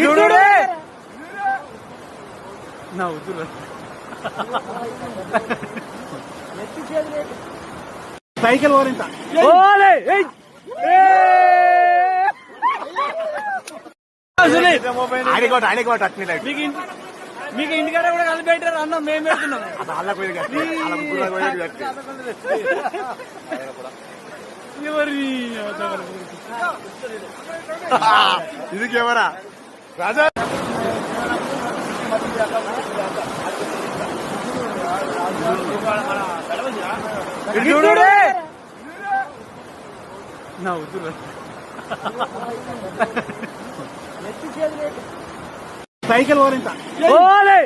చూడు. నా వద్దురా సైకిల్ ఓరింత ఆడికోట ఆడికోట అట్ని మీకు ఇంటి మీకు ఇంటికాడ కూడా కలిపి పెట్టారు అన్నం మేము పెడుతున్నాం നീ പറഞ്ഞു. ഇത് ക്യാമറ. രാജാ സൈക്കിൾ പോലെ